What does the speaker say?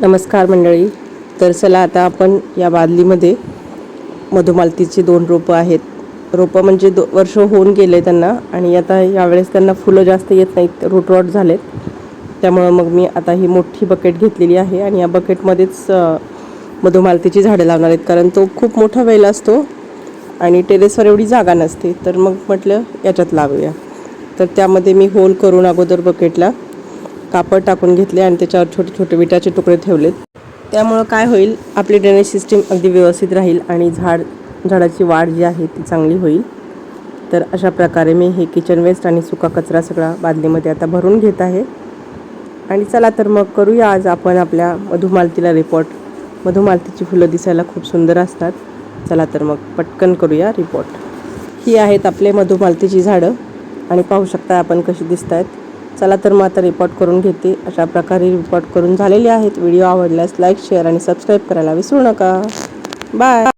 नमस्कार मंडळी. तर चला आता आपण या बादलीमध्ये मधुमालतीची दोन रोपं आहेत. रोपं म्हणजे दो वर्ष होऊन गेले त्यांना आणि आता यावेळेस त्यांना फुलं जास्त येत नाहीत रूट रॉट झालेत. त्यामुळं मग मी आता ही मोठी बकेट घेतलेली आहे आणि या बकेटमध्येच मधुमालतीची झाडं लावणार आहेत. कारण तो खूप मोठा वेल असतो आणि टेरेसवर एवढी जागा नसते. तर मग म्हटलं याच्यात लावूया. तर त्यामध्ये मी होल करून अगोदर बकेटला कापड टाकून घेतले आणि त्याच्यावर छोटे छोटे विटाचे तुकडे ठेवलेत. त्यामुळं काय होईल आपली ड्रेनेज सिस्टीम अगदी व्यवस्थित राहील आणि झाड झाडाची वाढ जी आहे ती चांगली होईल. तर अशा प्रकारे मी हे किचन वेस्ट आणि सुका कचरा सगळा बादलीमध्ये आता भरून घेत आहे. आणि चला तर मग करूया आज आपण आपल्या मधुमालतीला रिपोर्ट मधुमालतीची फुलं दिसायला खूप सुंदर असतात. चला तर मग पटकन करूया रिपोर्ट ही आहेत आपले मधुमालतीची झाडं. आणि पाहू शकता आपण कशी दिसत आहेत चला तर मग आता रिपोर्ट करून घेते. अशा प्रकारे रिपोर्ट करून झालेले आहेत. व्हिडिओ आवडल्यास लाईक शेअर आणि सबस्क्राईब करायला विसरू नका. बाय